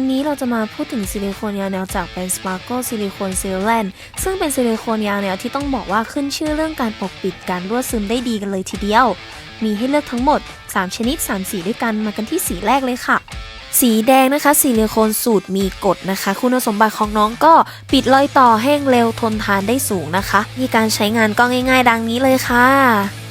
วันนี้เราจะมาพูดถึงซิลิโคนยาแนวจากแบรนด์ Sparkle Silicone Sealant ซึ่งเป็นซิลิโคนยาแนวที่ต้องบอกว่าขึ้นชื่อเรื่องการปกปิดการรั่วซึมได้ดีกันเลยทีเดียว มีให้เลือกทั้งหมด 3 ชนิด 3 สีด้วยกันมากันที่สีแรกเลยค่ะ สีแดงนะคะซิลิโคนสูตรมีกรดนะคะ คุณสมบัติของน้องก็ปิดรอยต่อแห้งเร็วทนทานได้สูงนะคะ มีการใช้งานก็ง่าย ๆ ดังนี้เลยค่ะ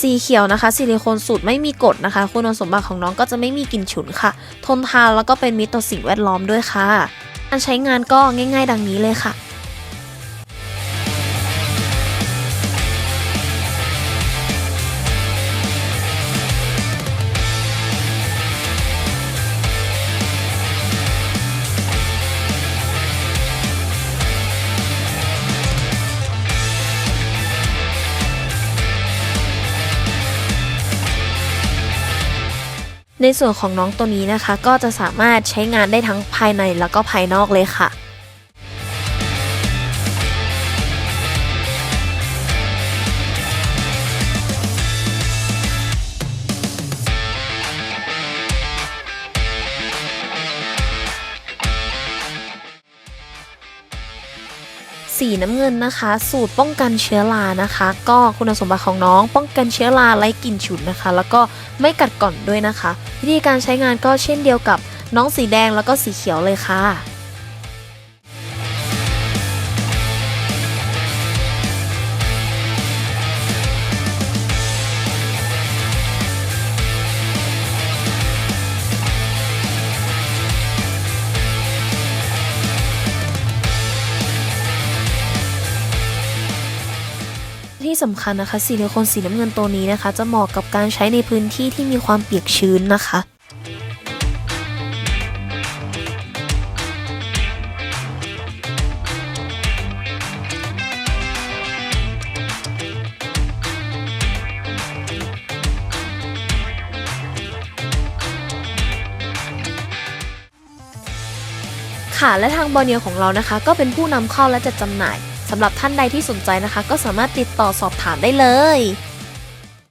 สีเขียวนะคะ ซิลิโคนสูตรไม่มีกรดนะคะ คุณสมบัติของน้องก็จะไม่มีกลิ่นฉุนค่ะ ทนทานแล้วก็เป็นมิตรต่อสิ่งแวดล้อมด้วยค่ะ การใช้งานก็ง่าย ๆ ดังนี้เลยค่ะ ในส่วนของน้องตัวนี้นะคะ ก็จะสามารถใช้งานได้ทั้งภายในแล้วก็ภายนอกเลยค่ะ สีน้ำเงินนะคะ สูตรป้องกันเชื้อรานะคะ ก็คุณสมบัติของน้อง ป้องกันเชื้อราไล่กลิ่นฉุนนะคะ แล้วก็ไม่กัดก่อนด้วยนะคะ วิธีการใช้งานก็เช่นเดียวกับน้องสีแดงแล้วก็สีเขียวเลยค่ะ ที่สำคัญนะคะซิลิโคนสีน้ำเงินตัวนี้นะคะ จะเหมาะกับการใช้ในพื้นที่ที่มีความเปียกชื้นนะคะค่ะและทางบอเนียของเรานะคะ ก็เป็นผู้นำเข้าและจัดจำหน่าย สำหรับท่านใดที่สนใจนะคะ ก็สามารถติดต่อสอบถามได้เลย